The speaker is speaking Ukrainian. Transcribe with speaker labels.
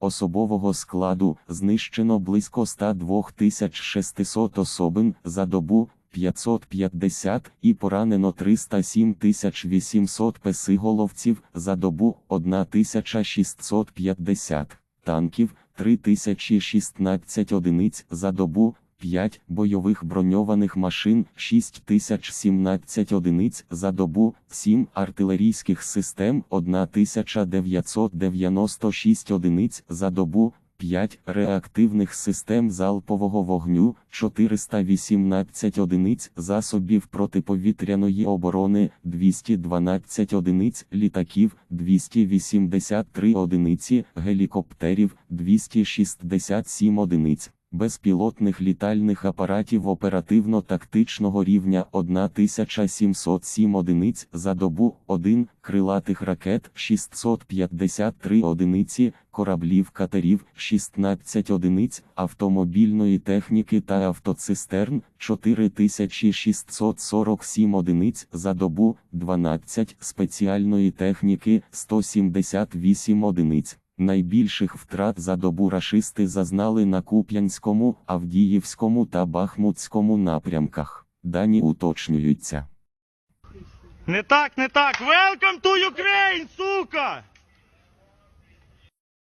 Speaker 1: Особового складу знищено близько 102 600 особин за добу 550 і поранено 307 800 песиголовців за добу 1650 танків 3016 одиниць за добу 5 бойових броньованих машин 6017 одиниць за добу, 7 артилерійських систем 1996 одиниць за добу, 5 реактивних систем залпового вогню 418 одиниць засобів протиповітряної оборони 212 одиниць літаків 283 одиниці гелікоптерів 267 одиниць безпілотних літальних апаратів оперативно-тактичного рівня 1707 одиниць за добу, 1 крилатих ракет 653 одиниці, кораблів катерів 16 одиниць, автомобільної техніки та автоцистерн 4647 одиниць за добу, 12 спеціальної техніки 178 одиниць. Найбільших втрат за добу рашисти зазнали на Куп'янському, Авдіївському та Бахмутському напрямках. Дані уточнюються.
Speaker 2: Не так, не так. Welcome to Ukraine, сука!